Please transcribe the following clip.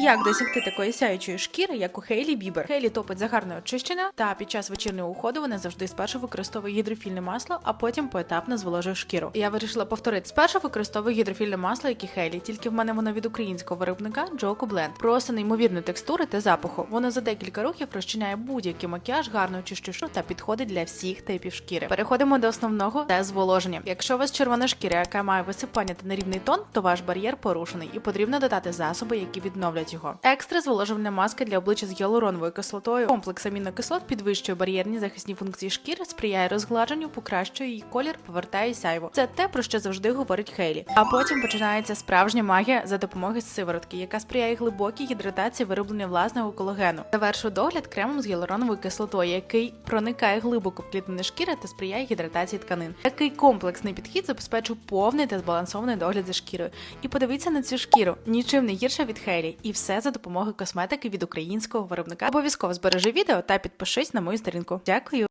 Як досягти такої сяючої шкіри, як у Хейлі Бібер? Хейлі топить за гарне очищення, та під час вечірнього уходу вона завжди спершу використовує гідрофільне масло, а потім поетапно зволожує шкіру. Я вирішила повторити. Спершу використовую гідрофільне масло, як і Хейлі, тільки в мене воно від українського виробника Джоко Бленд. Просто неймовірної текстури та запаху. Воно за декілька років розчиняє будь-який макіяж, гарно очищує шкіру та підходить для всіх типів шкіри. Переходимо до основного це зволоження. Якщо у вас червона шкіра, яка має висипання та нерівний тон, то ваш бар'єр порушений і потрібно додати засоби, які відновлять його. Екстра зволожувальна маска для обличчя з гіалуроновою кислотою. Комплекс амінокислот підвищує бар'єрні захисні функції шкіри, сприяє розгладженню, покращує її колір, повертає сяйво. Це те, про що завжди говорить Хейлі. А потім починається справжня магія за допомогою сиворотки, яка сприяє глибокій гідратації вироблення власного колагену. Завершу догляд кремом з гіалуроновою кислотою, який проникає глибоко в клітини шкіри та сприяє гідратації тканин. Такий комплексний підхід забезпечує повний та збалансований догляд за шкірою. І подивіться на цю шкіру, нічим не гірша від Хейлі, і все за допомогою косметики від українського виробника. Обов'язково збережи відео та підпишись на мою сторінку. Дякую.